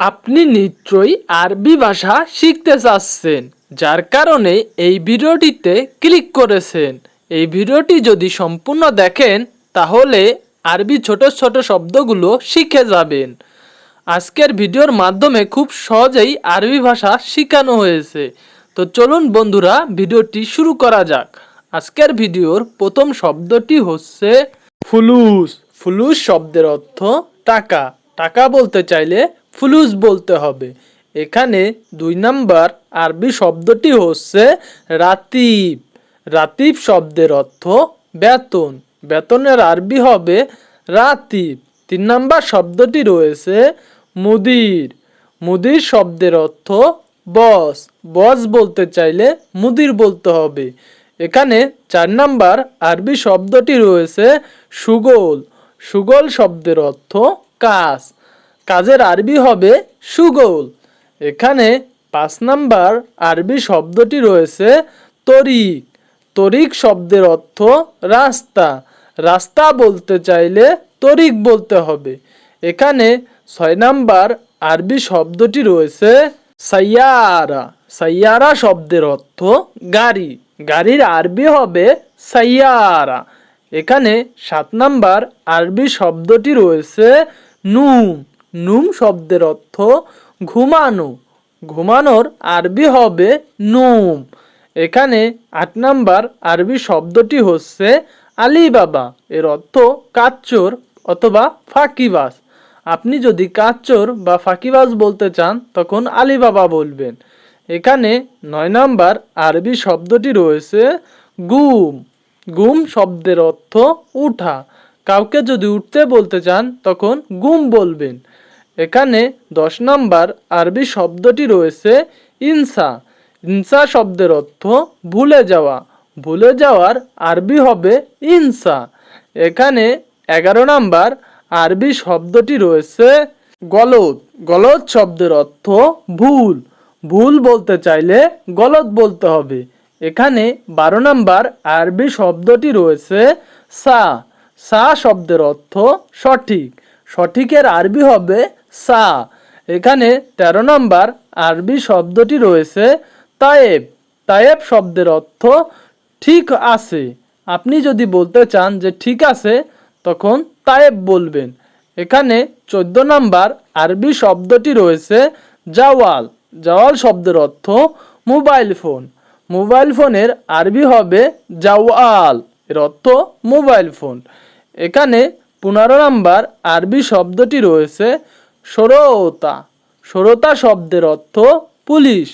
আপনি নিশ্চয়ই আরবি ভাষা শিখতে চাচ্ছেন, যার কারণে এই ভিডিওটিতে ক্লিক করেছেন। এই ভিডিওটি যদি সম্পূর্ণ দেখেন, তাহলে আরবি ছোট ছোট শব্দগুলো শিখে যাবেন। আজকের ভিডিওর মাধ্যমে খুব সহজেই আরবি ভাষা শেখানো হয়েছে। তো চলুন বন্ধুরা, ভিডিওটি শুরু করা যাক। আজকের ভিডিওর প্রথম শব্দটি হচ্ছে ফুলুস। ফুলুস শব্দের অর্থ টাকা। টাকা বলতে চাইলে ফুলুস বলতে হবে। এখানে দুই নাম্বার আরবি শব্দটি হচ্ছে রাতিব। রাতিব শব্দের অর্থ বেতন। বেতনের আরবি হবে রাতিব। তিন নাম্বার শব্দটি রয়েছে মুদির। মুদির শব্দের অর্থ বস। বস বলতে চাইলে মুদির বলতে হবে। এখানে চার নাম্বার আরবি শব্দটি রয়েছে সুগোল। সুগোল শব্দের অর্থ কাজ। কাজের আরবি হবে সুগোল। এখানে পাঁচ নাম্বার আরবি শব্দটি রয়েছে তরিক। তরিক শব্দের অর্থ রাস্তা। রাস্তা বলতে চাইলে তরিক বলতে হবে। এখানে ছয় নাম্বার আরবি শব্দটি রয়েছে সাইয়ারা। সাইয়ারা শব্দের অর্থ গাড়ি। গাড়ির আরবি হবে সাইয়ারা। এখানে সাত নাম্বার আরবি শব্দটি রয়েছে নুম নুম শব্দের অর্থ ঘুমানো। ঘুমানোর আরবি হবে নুম। এখানে আট নাম্বার আরবি শব্দটি হচ্ছে আলী বাবা এর অর্থ কাচ্চোর অথবা ফাঁকিবাজ। আপনি যদি কাচ্চোর বা ফাঁকিবাজ বলতে চান, তখন আলী বাবা বলবেন। এখানে নয় নাম্বার আরবি শব্দটি রয়েছে গুম। গুম শব্দের অর্থ উঠা। কাউকে যদি উঠতে বলতে চান, তখন গুম বলবেন। এখানে দশ নম্বর আরবি শব্দটি রয়েছে ইনসা। ইনসা শব্দের অর্থ ভুলে যাওয়া। ভুলে যাওয়ার আরবি হবে ইনসা। এখানে এগারো নাম্বার আরবি শব্দটি রয়েছে গলদ। গলদ শব্দের অর্থ ভুল। ভুল বলতে চাইলে গলত বলতে হবে। এখানে বারো নাম্বার আরবি শব্দটি রয়েছে সা। সা শব্দের অর্থ সঠিক। সঠিকের আরবি হবে সা। এখানে ১৩ নম্বর আরবি শব্দটি রয়েছে তায়েব। তায়েব শব্দের অর্থ ঠিক আছে। আপনি যদি বলতে চান যে ঠিক আছে, তখন তায়েব বলবেন। এখানে চোদ্দ নম্বর আরবি শব্দটি রয়েছে জাওয়াল। জাওয়াল শব্দের অর্থ মোবাইল ফোন। মোবাইল ফোনের আরবি হবে জাওয়াল, এর অর্থ মোবাইল ফোন। এখানে পনেরো নাম্বার আরবি শব্দটি রয়েছে সরোতা। সরোতা শব্দের অর্থ পুলিশ।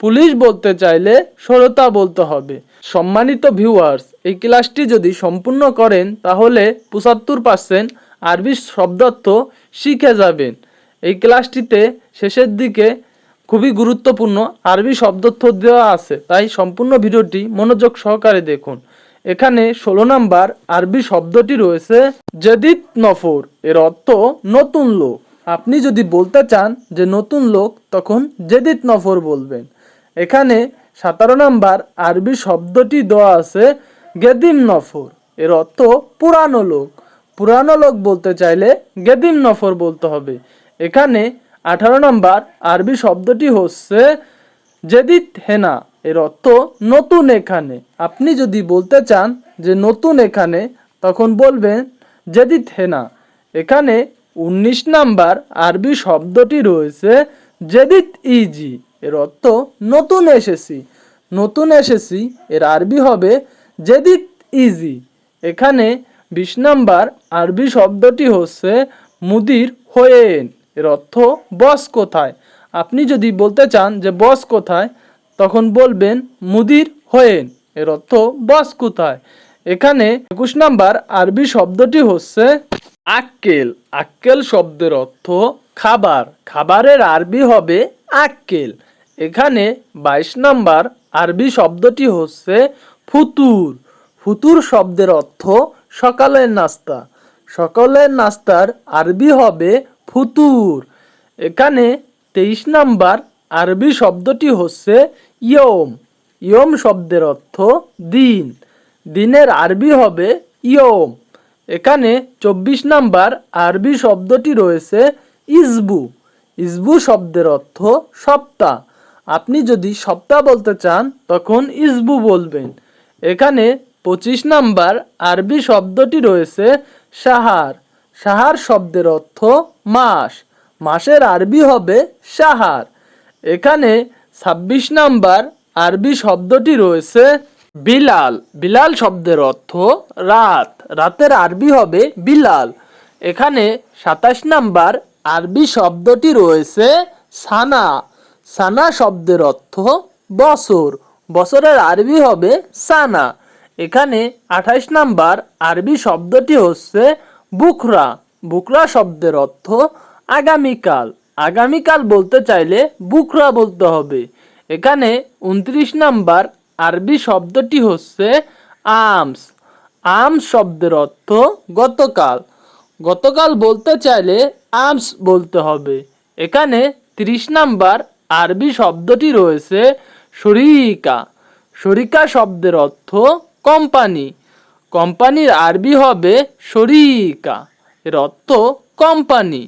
পুলিশ বলতে চাইলে সরোতা বলতে হবে। সম্মানিত ভিউয়ার্স এই ক্লাসটি যদি সম্পূর্ণ করেন, তাহলে পঁচাত্তর পার্সেন্ট আরবি শব্দার্থ শিখে যাবেন। এই ক্লাসটিতে শেষের দিকে খুবই গুরুত্বপূর্ণ আরবি শব্দার্থ দেওয়া আছে। তাই সম্পূর্ণ ভিডিওটি মনোযোগ সহকারে দেখুন। এখানে ষোলো নাম্বার আরবি শব্দটি রয়েছে জেদিত নফর এর অর্থ নতুন লোক। আপনি যদি বলতে চান যে নতুন লোক, তখন জেদিত নফর বলবেন। এখানে সতেরো নাম্বার আরবি শব্দটি দেওয়া আছে, গেদিম নফর। এর অর্থ পুরানো লোক। পুরানো লোক বলতে চাইলে গেদিম নফর বলতে হবে। এখানে আঠারো নম্বর আরবি শব্দটি হচ্ছে জেদিত হেনা। এর অর্থ নতুন এখানে। আপনি যদি বলতে চান যে নতুন এখানে, তখন বলবেন জেদিত হেনা। এখানে উনিশ নাম্বার আরবি শব্দটি রয়েছে জেদিত ইজি। এর অর্থ নতুন এসেছি। নতুন এসেছি, এর আরবি হবে জেদিত ইজি। এখানে বিশ নাম্বার আরবি শব্দটি হচ্ছে মুদির হোয়েন। এর অর্থ বস কোথায়? আপনি যদি বলতে চান যে বস কোথায়, তখন বলবেন মুদির হোয়েন। এর অর্থ বস কোথায়? এখানে একুশ নাম্বার আরবি শব্দটি হচ্ছে আক্কেল। আক্কেল শব্দের অর্থ খাবার। খাবারের আরবি হবে আক্কেল। এখানে বাইশ নাম্বার আরবি শব্দটি হচ্ছে ফুতুর। ফুতুর শব্দের অর্থ সকালের নাস্তা। সকালের নাস্তার আরবি হবে ফুতুর। এখানে তেইশ নাম্বার আরবি শব্দটি হচ্ছে ইয়ম। ইয়ম শব্দের অর্থ দিন। দিনের আরবি হবে ইয়ম। এখানে চব্বিশ নাম্বার আরবি শব্দটি রয়েছে ইসবু। ইসবু শব্দের অর্থ সপ্তাহ। আপনি যদি সপ্তাহ বলতে চান, তখন ইসবু বলবেন। এখানে পঁচিশ নাম্বার আরবি শব্দটি রয়েছে সাহার সাহার শব্দের অর্থ মাস। মাসের আরবি হবে সাহার এখানে ছাব্বিশ নাম্বার আরবি শব্দটি রয়েছে বিলাল বিলাল শব্দের অর্থ রাত। রাতের আরবি হবে বিলাল। এখানে সাতাশ নাম্বার আরবি শব্দটি রয়েছে সানা। সানা শব্দের অর্থ বছর। বছরের আরবি হবে সানা। এখানে আঠাইশ নাম্বার আরবি শব্দটি হচ্ছে বুকরা বুকরা শব্দের অর্থ আগামীকাল। আগামীকাল বলতে চাইলে বুকরা বলতে হবে। এখানে উনত্রিশ নাম্বার আরবি শব্দটি হচ্ছে আমস। আমস শব্দের অর্থ গতকাল। গতকাল বলতে চাইলে আমস বলতে হবে। এখানে ত্রিশ নাম্বার আরবি শব্দটি রয়েছে শরিকা। শরিকা শব্দের অর্থ কোম্পানি। কোম্পানির আরবি হবে শরিকা। এর অর্থ কোম্পানি।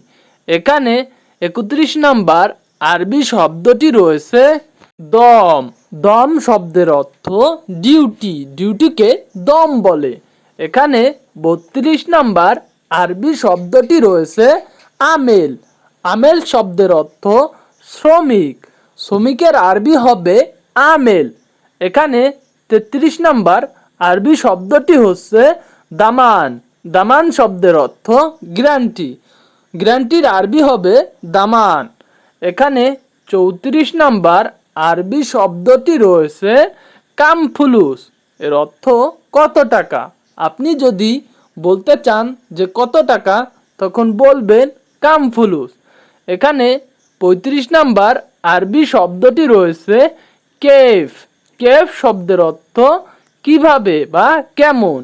এখানে একত্রিশ নাম্বার আরবি শব্দটি রয়েছে দম। দম শব্দের অর্থ ডিউটি ডিউটিকে দম বলে। এখানে বত্রিশ নাম্বার আরবি শব্দটি রয়েছে আমেল আমেল শব্দের অর্থ শ্রমিক। শ্রমিকের আরবি হবে আমেল এখানে তেত্রিশ নাম্বার আরবি শব্দটি হচ্ছে দামান। দামান শব্দের অর্থ গ্যারান্টি গ্যারান্টির আরবি হবে দামান। এখানে চৌত্রিশ নাম্বার আরবি শব্দটি রয়েছে কামফুলুস। এর অর্থ কত টাকা? আপনি যদি বলতে চান যে কত টাকা, তখন বলবেন কামফুলুস। এখানে পঁয়ত্রিশ নাম্বার আরবি শব্দটি রয়েছে কেফ। কেফ শব্দের অর্থ কীভাবে বা কেমন।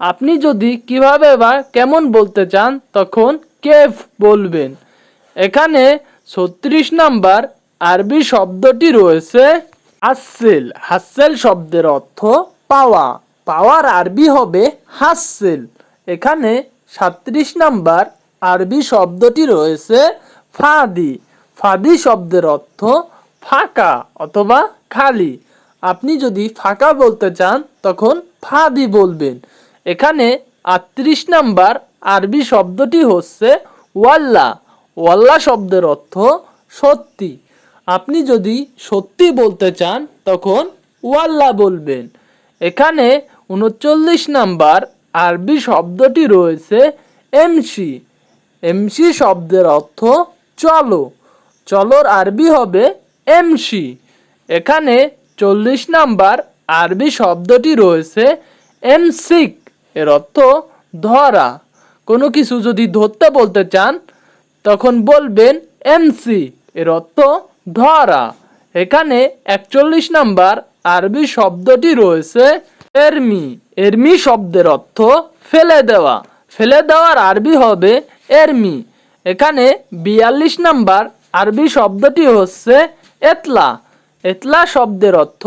আপনি যদি কীভাবে বা কেমন বলতে চান, তখন কেফ বলবেন। এখানে ছত্রিশ নাম্বার আরবি শব্দটি রয়েছে হাসেল। হাসেল শব্দের অর্থ পাওয়া। পাওয়ার আরবি হবে হাসেল। এখানে সাত্রিশ নাম্বার আরবি শব্দটি রয়েছে ফাদি। ফাদি শব্দের অর্থ ফাঁকা অথবা খালি। আপনি যদি ফাঁকা বলতে চান, তখন ফাদি বলবেন। এখানে আটত্রিশ নাম্বার আরবি শব্দটি হচ্ছে ওয়াল্লা। ওয়াল্লা শব্দের অর্থ সত্যি। আপনি যদি সত্যি বলতে চান, তখন ওয়াল্লা বলবেন। এখানে উনচল্লিশ নাম্বার আরবি শব্দটি রয়েছে এমসি। এমসি শব্দের অর্থ চলো। চলোর আরবি হবে এমসি। এখানে চল্লিশ নাম্বার আরবি শব্দটি রয়েছে এমসিক। এর অর্থ ধরা। কোনো কিছু যদি ধরতে বলতে চান, তখন বলবেন এমসি। এর অর্থ ধরা। এখানে একচল্লিশ নাম্বার আরবি শব্দটি রয়েছে এরমি। এরমি শব্দের অর্থ ফেলে দেওয়া। ফেলে দেওয়ার আরবি হবে এরমি। এখানে বিয়াল্লিশ নাম্বার আরবি শব্দটি হচ্ছে এতলা। এতলা শব্দের অর্থ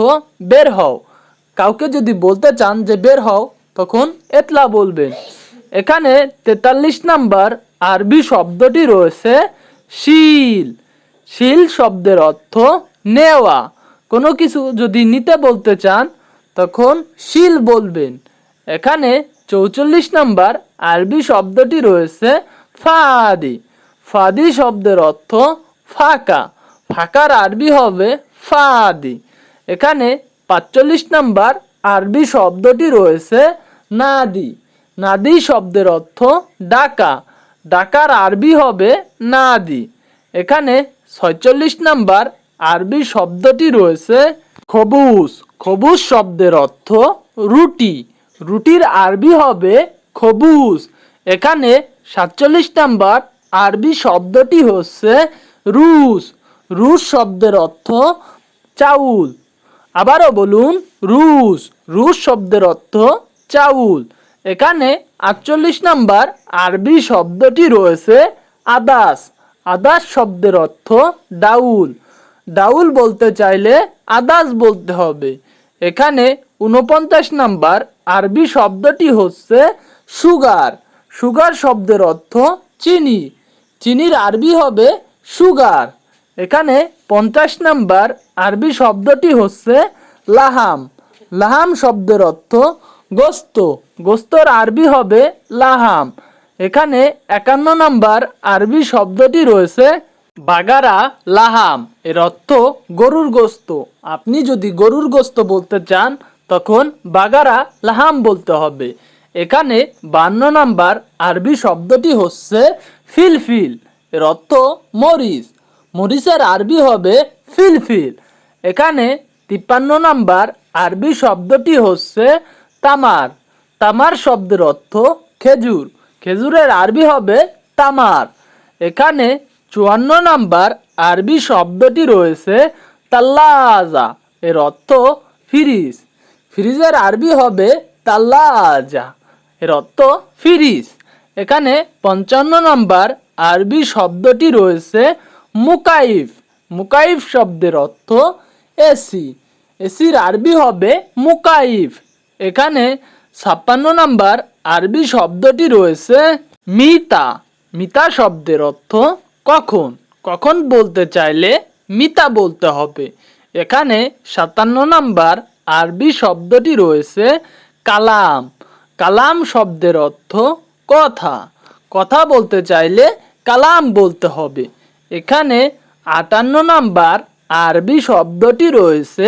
বের হও। কাউকে যদি বলতে চান যে বের হও, তখন এতলা বলবেন। এখানে তেতাল্লিশ নাম্বার আরবি শব্দটি রয়েছে শিল। শিল শব্দের অর্থ নেওয়া। কোনো কিছু যদি নিতে বলতে চান, তখন শিল বলবেন। এখানে চৌচল্লিশ নাম্বার আরবি শব্দটি রয়েছে ফাদি। ফাদি শব্দের অর্থ ফাঁকা। ফাঁকার আরবি হবে ফাদি। এখানে পাঁচচল্লিশ নাম্বার আরবি শব্দটি রয়েছে নাদি। নাদি শব্দের অর্থ ডাকা। ডাকার আরবি হবে নাদি। এখানে ছয়চল্লিশ নাম্বার আরবি শব্দটি রয়েছে খবুস। খবুস শব্দের অর্থ রুটি। রুটির আরবি হবে খবুস। এখানে সাতচল্লিশ নাম্বার আরবি শব্দটি হচ্ছে রুস রুস শব্দের অর্থ চাউল। আবারও বলুন রুস রুস শব্দের অর্থ চাউল। এখানে আটচল্লিশ নাম্বার আরবি শব্দটি রয়েছে আদাস। আদাস শব্দের অর্থ ডাউল। ডাউল বলতে চাইলে আদাস বলতে হবে। এখানে উনপঞ্চাশ নাম্বার আরবি শব্দটি হচ্ছে সুগার। সুগার শব্দের অর্থ চিনি। চিনির আরবি হবে সুগার। এখানে পঞ্চাশ নাম্বার আরবি শব্দটি হচ্ছে লাহাম। লাহাম শব্দের অর্থ গোস্ত। গোস্তর আরবি হবে লাহাম। এখানে একান্ন নাম্বার আরবি শব্দটি রয়েছে বাগারা লাহাম। এর অর্থ গরুর গোস্ত। আপনি যদি গরুর গোস্ত বলতে চান, তখন বাগারা লাহাম বলতে হবে। এখানে বান্ন নাম্বার আরবি শব্দটি হচ্ছে ফিলফিল। এর অর্থ মরিচ। মরিচের আরবি হবে ফিলফিল। এখানে তিপ্পান্ন নাম্বার আরবি শব্দটি হচ্ছে তামার। তামার শব্দের অর্থ খেজুর। খেজুরের আরবি হবে তামার। এখানে চুয়ান্ন নাম্বার আরবি শব্দটি রয়েছে তাল্লাজা। এর অর্থ ফিরিজ। ফ্রিজের আরবি হবে তাল্লাজা। এর অর্থ ফিরিজ। এখানে পঞ্চান্ন নাম্বার আরবি শব্দটি রয়েছে মুকাইফ। মুকাইফ শব্দের অর্থ এসি। এসির আরবি হবে মুকাইফ। এখানে ছাপ্পান্ন নম্বর আরবি শব্দটি রয়েছে মিতা। মিতা শব্দের অর্থ কখন। কখন বলতে চাইলে মিতা বলতে হবে। এখানে সাতান্ন নাম্বার আরবি শব্দটি রয়েছে কালাম। কালাম শব্দের অর্থ কথা। কথা বলতে চাইলে কালাম বলতে হবে। এখানে আটান্ন নাম্বার আরবি শব্দটি রয়েছে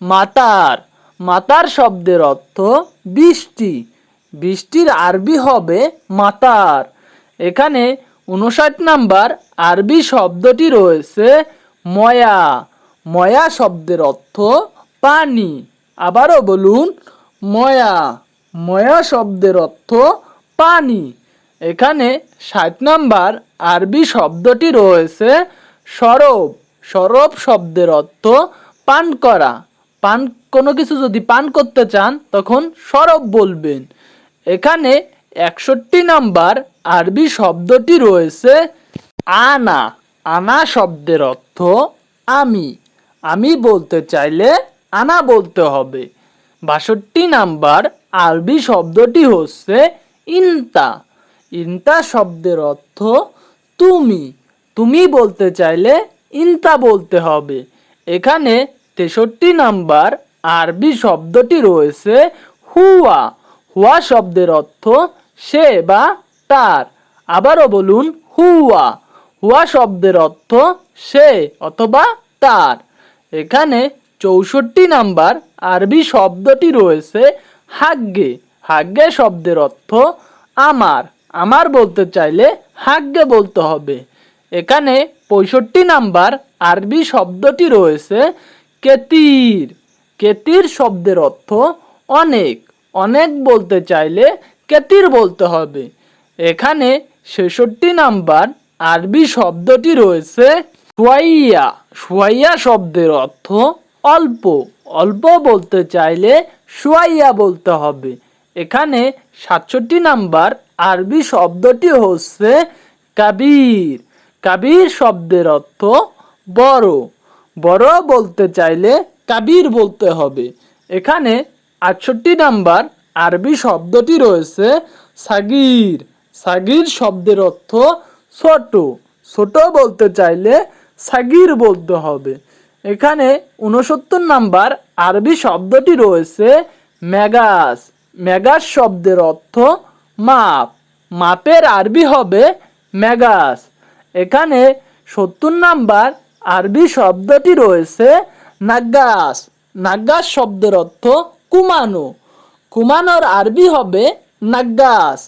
মাতার। মাতার শব্দের অর্থ বৃষ্টি। বৃষ্টির আরবি হবে মাতার। এখানে উনষাট নাম্বার আরবি শব্দটি রয়েছে ময়া। ময়া শব্দের অর্থ পানি। আবারও বলুন, ময়া। ময়া শব্দের অর্থ পানি। এখানে ষাট নাম্বার আরবি শব্দটি রয়েছে সরব। সরব শব্দের অর্থ পান করা। পান, কোনো কিছু যদি পান করতে চান, তখন সরব বলবেন। এখানে একষট্টি নাম্বার আরবি শব্দটি রয়েছে আনা। আনা শব্দের অর্থ আমি। আমি বলতে চাইলে আনা বলতে হবে। বাষট্টি নাম্বার আরবি শব্দটি হচ্ছে ইনতা। ইনতা শব্দের অর্থ তুমি। তুমি বলতে চাইলে ইনতা বলতে হবে। এখানে তেষট্টি নাম্বার আরবি শব্দটি রয়েছে হুয়া। হুয়া শব্দের অর্থ সে বা তার। আবারও বলুন, হুয়া। হুয়া শব্দের অর্থ সে অথবা তার। এখানে চৌষট্টি নাম্বার আরবি শব্দটি রয়েছে হাগ্গে। হাগ্গে শব্দের অর্থ আমার। আমার বলতে চাইলে হাগ্গে বলতে হবে। এখানে পঁয়ষট্টি নাম্বার আরবি শব্দটি রয়েছে কেতির। কেতির শব্দের অর্থ অনেক। অনেক বলতে চাইলে কেতির বলতে হবে। এখানে ছেষট্টি নাম্বার আরবি শব্দটি রয়েছে সুয়াইয়া। সুয়াইয়া শব্দের অর্থ অল্প। অল্প বলতে চাইলে সুয়াইয়া বলতে হবে। এখানে সাতষট্টি নাম্বার আরবি শব্দটি হচ্ছে কাবির। কাবির শব্দের অর্থ বড়। বড় বলতে চাইলে কাবির বলতে হবে। এখানে আটষট্টি নাম্বার আরবি শব্দটি রয়েছে সাগির। সাগির শব্দের অর্থ ছোট। ছোট বলতে চাইলে সাগির বলতে হবে। এখানে উনসত্তর নাম্বার আরবি শব্দটি রয়েছে ম্যাগাস। মেগাস শব্দের অর্থ মাপ। মাপের আরবি হবে মেগাস এখানে সত্তর নাম্বার আরবি শব্দটি রয়েছে নাগাস নাগ্গাস শব্দের অর্থ কুমানো। কুমানোর আরবি হবে নাগ্গাস।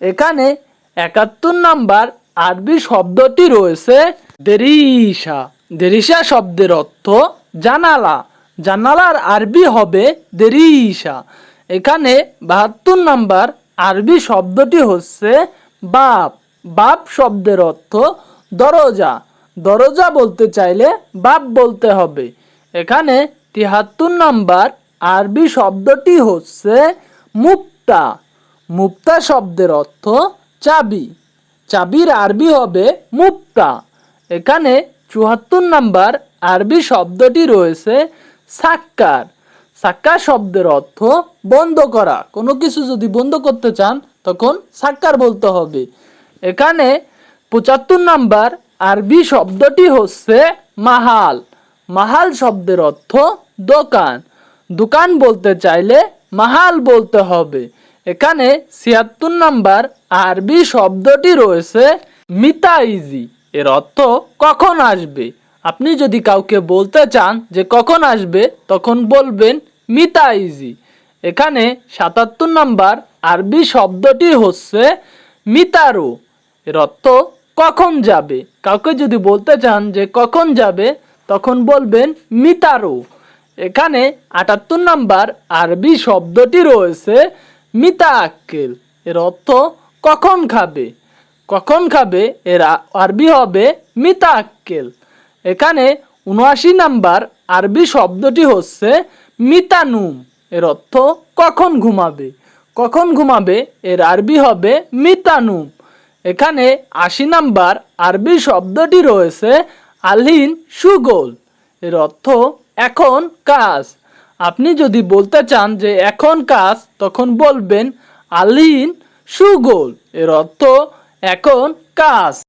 এখানে একাত্তর নাম্বার আরবি শব্দটি রয়েছে দেরিসা দেরিসা শব্দের অর্থ জানালা। জানালার আরবি হবে দেরিসা এখানে বাহাত্তর নাম্বার আরবি শব্দটি হচ্ছে বাপ। বাপ শব্দের অর্থ দরজা। দরজা বলতে চাইলে বাপ বলতে হবে। এখানে তিয়াত্তর নাম্বার আরবি শব্দটি হচ্ছে মুক্তা। মুক্তা শব্দের অর্থ চাবি। চাবির আরবি হবে মুক্তা। এখানে চুয়াত্তর নাম্বার আরবি শব্দটি রয়েছে সাক্কার। সাক্কার শব্দের অর্থ বন্ধ করা। কোনো কিছু যদি বন্ধ করতে চান, তখন সাক্কার বলতে হবে। এখানে পঁচাত্তর নাম্বার আরবি শব্দটি হচ্ছে মাহাল। মাহাল শব্দের অর্থ দোকান। দোকান বলতে চাইলে মাহাল বলতে হবে। এখানে ছিয়াত্তর নাম্বার আরবি শব্দটি রয়েছে মিতাইজি। এর অর্থ কখন আসবে? আপনি যদি কাউকে বলতে চান যে কখন আসবে, তখন বলবেন মিতাইজি। এখানে সাতাত্তর নাম্বার আরবি শব্দটি হচ্ছে মিতারো। এর অর্থ কখন যাবে? কাউকে যদি বলতে চান যে কখন যাবে, তখন বলবেন মিতারো। এখানে আটাত্তর নাম্বার আরবি শব্দটি রয়েছে মিতা আক্কেল এর অর্থ কখন খাবে? কখন খাবে? এর আরবি হবে মিতা আক্কেল এখানে উনআশি নাম্বার আরবি শব্দটি হচ্ছে মিতানুম। এর অর্থ কখন ঘুমাবে? কখন ঘুমাবে? এর আরবি হবে মিতানুম। এখানে আশি নাম্বার আরবি শব্দটি রয়েছে আলহিন সুগোল। এর অর্থ এখন কাজ। আপনি যদি বলতে চান যে এখন কাজ, তখন বলবেন আলিন সুগোল। এর অর্থ এখন কাজ।